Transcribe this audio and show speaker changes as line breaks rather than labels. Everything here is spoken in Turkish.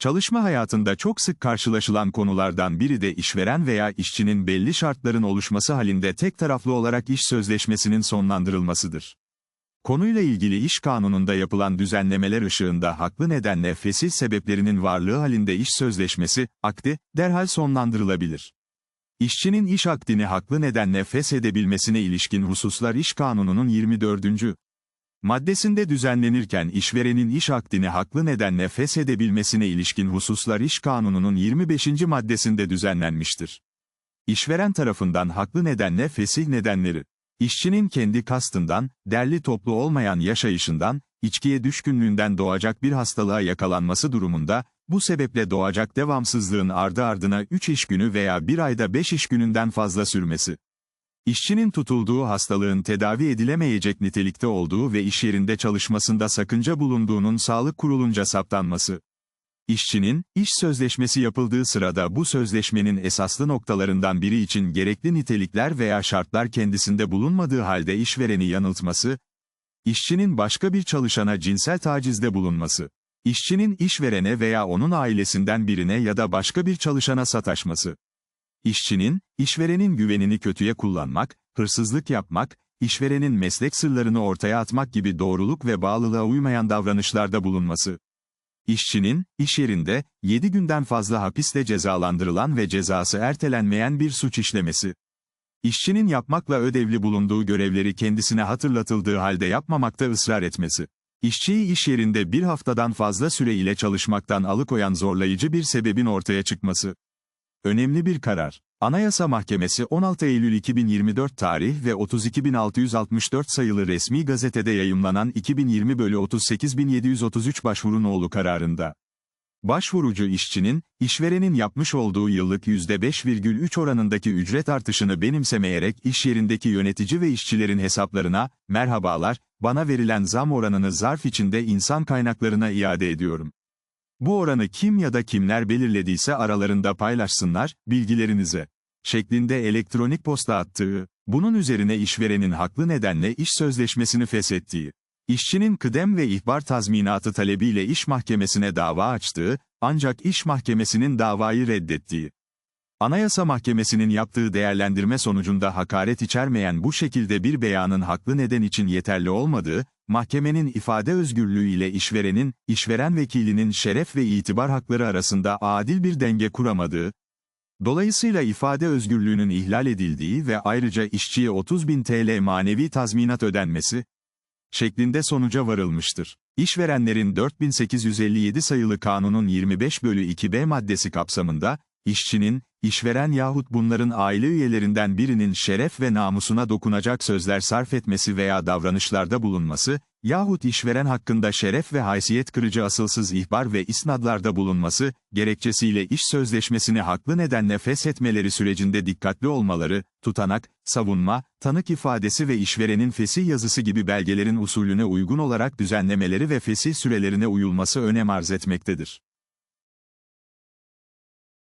Çalışma hayatında çok sık karşılaşılan konulardan biri de işveren veya işçinin belli şartların oluşması halinde tek taraflı olarak iş sözleşmesinin sonlandırılmasıdır. Konuyla ilgili iş kanununda yapılan düzenlemeler ışığında haklı nedenle fesih sebeplerinin varlığı halinde iş sözleşmesi, akdi, derhal sonlandırılabilir. İşçinin iş akdini haklı nedenle feshedebilmesine ilişkin hususlar İş Kanunu'nun 24. maddesinde düzenlenirken işverenin iş akdini haklı nedenle feshedebilmesine ilişkin hususlar İş Kanunu'nun 25. maddesinde düzenlenmiştir. İşveren tarafından haklı nedenle fesih nedenleri İşçinin kendi kastından, derli toplu olmayan yaşayışından, içkiye düşkünlüğünden doğacak bir hastalığa yakalanması durumunda, bu sebeple doğacak devamsızlığın ardı ardına 3 iş günü veya bir ayda 5 iş gününden fazla sürmesi. İşçinin tutulduğu hastalığın tedavi edilemeyecek nitelikte olduğu ve iş yerinde çalışmasında sakınca bulunduğunun sağlık kurulunca saptanması. İşçinin, iş sözleşmesi yapıldığı sırada bu sözleşmenin esaslı noktalarından biri için gerekli nitelikler veya şartlar kendisinde bulunmadığı halde işvereni yanıltması, işçinin başka bir çalışana cinsel tacizde bulunması, işçinin işverene veya onun ailesinden birine ya da başka bir çalışana sataşması, işçinin, işverenin güvenini kötüye kullanmak, hırsızlık yapmak, işverenin meslek sırlarını ortaya atmak gibi doğruluk ve bağlılığa uymayan davranışlarda bulunması, İşçinin, iş yerinde, 7 günden fazla hapisle cezalandırılan ve cezası ertelenmeyen bir suç işlemesi. İşçinin yapmakla ödevli bulunduğu görevleri kendisine hatırlatıldığı halde yapmamakta ısrar etmesi. İşçiyi iş yerinde bir haftadan fazla süre ile çalışmaktan alıkoyan zorlayıcı bir sebebin ortaya çıkması. Önemli bir karar. Anayasa Mahkemesi 16 Eylül 2024 tarih ve 32664 sayılı resmi gazetede yayımlanan 2020 bölü 38733 başvuru nolu kararında. Başvurucu işçinin, işverenin yapmış olduğu yıllık %5,3 oranındaki ücret artışını benimsemeyerek iş yerindeki yönetici ve işçilerin hesaplarına, merhabalar, bana verilen zam oranını zarf içinde insan kaynaklarına iade ediyorum. Bu oranı kim ya da kimler belirlediyse aralarında paylaşsınlar, bilgilerinize. Şeklinde elektronik posta attığı, bunun üzerine işverenin haklı nedenle iş sözleşmesini feshettiği, işçinin kıdem ve ihbar tazminatı talebiyle iş mahkemesine dava açtığı, ancak iş mahkemesinin davayı reddettiği. Anayasa Mahkemesi'nin yaptığı değerlendirme sonucunda hakaret içermeyen bu şekilde bir beyanın haklı neden için yeterli olmadığı, mahkemenin ifade özgürlüğü ile işverenin, işveren vekilinin şeref ve itibar hakları arasında adil bir denge kuramadığı, dolayısıyla ifade özgürlüğünün ihlal edildiği ve ayrıca işçiye 30 bin TL manevi tazminat ödenmesi, şeklinde sonuca varılmıştır. İşverenlerin 4857 sayılı kanunun 25 bölü 2b maddesi kapsamında, işçinin, işveren yahut bunların aile üyelerinden birinin şeref ve namusuna dokunacak sözler sarf etmesi veya davranışlarda bulunması, yahut işveren hakkında şeref ve haysiyet kırıcı asılsız ihbar ve isnadlarda bulunması, gerekçesiyle iş sözleşmesini haklı nedenle feshetmeleri sürecinde dikkatli olmaları, tutanak, savunma, tanık ifadesi ve işverenin fesih yazısı gibi belgelerin usulüne uygun olarak düzenlemeleri ve fesih sürelerine uyulması önem arz etmektedir.